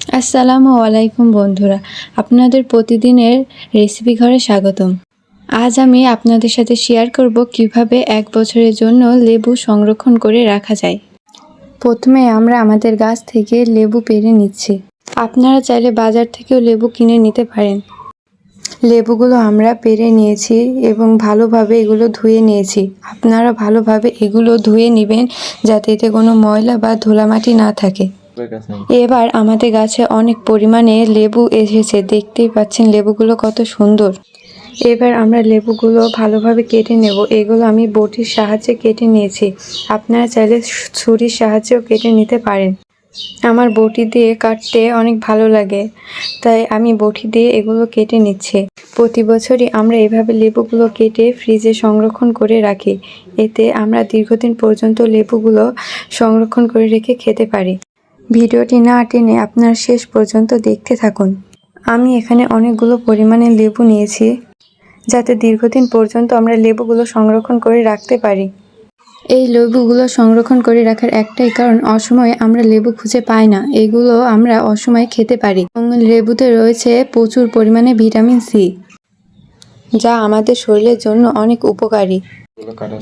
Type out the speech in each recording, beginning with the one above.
আসসালামু আলাইকুম বন্ধুরা, আপনাদের প্রতিদিনের রেসিপি ঘরে স্বাগতম। আজ আমি আপনাদের সাথে শেয়ার করব কীভাবে এক বছরের জন্য লেবু সংরক্ষণ করে রাখা যায়। প্রথমে আমরা আমাদের গাছ থেকে লেবু পেরে নিচ্ছি। আপনারা চাইলে বাজার থেকেও লেবু কিনে নিতে পারেন। লেবুগুলো আমরা পেরে নিয়েছি এবং ভালোভাবে এগুলো ধুয়ে নিয়েছি। আপনারা ভালোভাবে এগুলো ধুয়ে নেবেন যাতে এতে কোনো ময়লা বা ধুলামাটি না থাকে। এবার আমাদের গাছে অনেক পরিমাণে লেবু এসেছে, দেখতেই পাচ্ছেন লেবুগুলো কত সুন্দর। এবার আমরা লেবুগুলো ভালোভাবে কেটে নেব। এগুলো আমি বটির সাহায্যে কেটে নিয়েছি। আপনারা চাইলে ছুরির সাহায্যেও কেটে নিতে পারেন। আমার বটি দিয়ে কাটতে অনেক ভালো লাগে, তাই আমি বটি দিয়ে এগুলো কেটে নিচ্ছি। প্রতি বছরই আমরা এভাবে লেবুগুলো কেটে ফ্রিজে সংরক্ষণ করে রাখি। এতে আমরা দীর্ঘদিন পর্যন্ত লেবুগুলো সংরক্ষণ করে রেখে খেতে পারি। ভিডিওটি না টেনে আপনার শেষ পর্যন্ত দেখতে থাকুন। আমি এখানে অনেকগুলো পরিমাণে লেবু নিয়েছি যাতে দীর্ঘদিন পর্যন্ত আমরা লেবুগুলো সংরক্ষণ করে রাখতে পারি। এই লেবুগুলো সংরক্ষণ করে রাখার একটাই কারণ অসময়ে আমরা লেবু খুঁজে পাই না। এগুলো আমরা অসময়ে খেতে পারি। এবং লেবুতে রয়েছে প্রচুর পরিমাণে ভিটামিন সি যা আমাদের শরীরের জন্য অনেক উপকারী।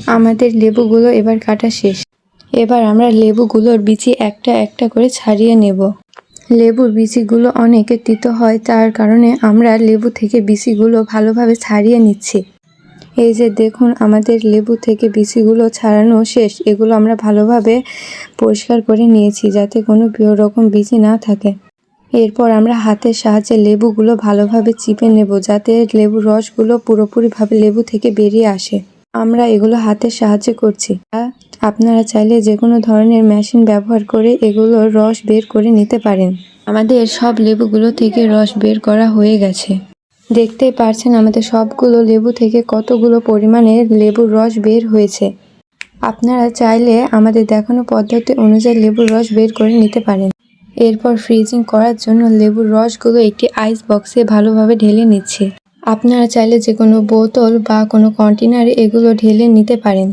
আমাদের লেবুগুলো এবার কাটা শেষ। এবার আমরা লেবুগুলোর বিচি একটা একটা করে ছাড়িয়ে নেব। লেবুর বিচিগুলো অনেকে তিতো হয়, তার কারণে আমরা লেবু থেকে বিচিগুলো ভালোভাবে ছাড়িয়ে নিচ্ছি। এই যে দেখুন, আমাদের লেবু থেকে বিচিগুলো ছাড়ানো শেষ। এগুলো আমরা ভালোভাবে পরিষ্কার করে নিয়েছি যাতে কোনো রকম বিচি না থাকে। এরপর আমরা হাতের সাহায্যে লেবুগুলো ভালোভাবে চিপে নেব যাতে লেবুর রসগুলো পুরোপুরিভাবে লেবু থেকে বেরিয়ে আসে। আমরা এগুলো হাতের সাহায্যে করছি। আপনারা চাইলে যে কোনো ধরনের মেশিন ব্যবহার করে এগুলোর রস বের করে নিতে পারেন। আমাদের সব লেবুগুলো থেকে রস বের করা হয়ে গেছে। দেখতেই পারছেন আমাদের সবগুলো লেবু থেকে কতগুলো পরিমাণে লেবুর রস বের হয়েছে। আপনারা চাইলে আমাদের দেখানো পদ্ধতি অনুযায়ী লেবুর রস বের করে নিতে পারেন। এরপর ফ্রিজিং করার জন্য লেবুর রসগুলো একটি আইস বক্সে ভালোভাবে ঢেলে নিচ্ছে। আপনারা চাইলে যে কোনো বোতল বা কোনো কন্টেনারে এগুলো ঢেলে নিতে পারেন।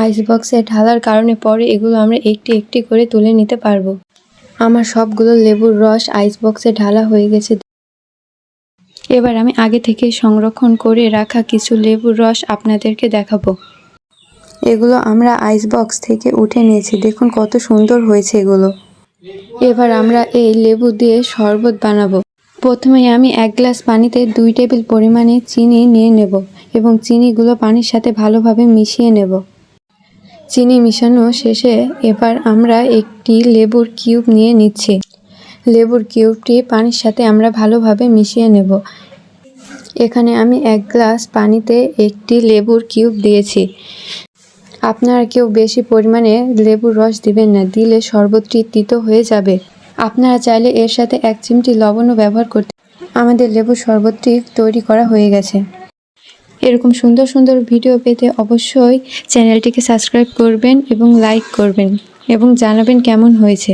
আইস বক্সে ঢালার কারণে পরে এগুলো আমরা একটি একটি করে তুলে নিতে পারব। আমার সবগুলো লেবুর রস আইস বক্সে ঢালা হয়ে গেছে। এবার আমি আগে থেকে সংরক্ষণ করে রাখা কিছু লেবুর রস আপনাদেরকে দেখাবো। এগুলো আমরা আইস বক্স থেকে উঠে নিয়েছি। দেখুন কত সুন্দর হয়েছে এগুলো। এবার আমরা এই লেবু দিয়ে শরবত বানাবো। প্রথমে আমি এক গ্লাস পানিতে দুই টেবিল পরিমাণে চিনি নিয়ে নেব এবং চিনিগুলো পানির সাথে ভালোভাবে মিশিয়ে নেব। চিনি মিশানো শেষে এবার আমরা একটি লেবুর কিউব নিয়ে নিচ্ছি। লেবুর কিউবটি পানির সাথে আমরা ভালোভাবে মিশিয়ে নেব। এখানে আমি এক গ্লাস পানিতে একটি লেবুর কিউব দিয়েছি। আপনারা কেউ বেশি পরিমাণে লেবুর রস দিবেন না, দিলে শরবতটি তিতো হয়ে যাবে। আপনারা চাইলে এর সাথে এক চিমটি লবণও ব্যবহার করতে আমাদের লেবুর শরবতটি তৈরি করা হয়ে গেছে। এরকম সুন্দর সুন্দর ভিডিও পেতে অবশ্যই চ্যানেলটিকে সাবস্ক্রাইব করবেন এবং লাইক করবেন এবং জানাবেন কেমন হয়েছে।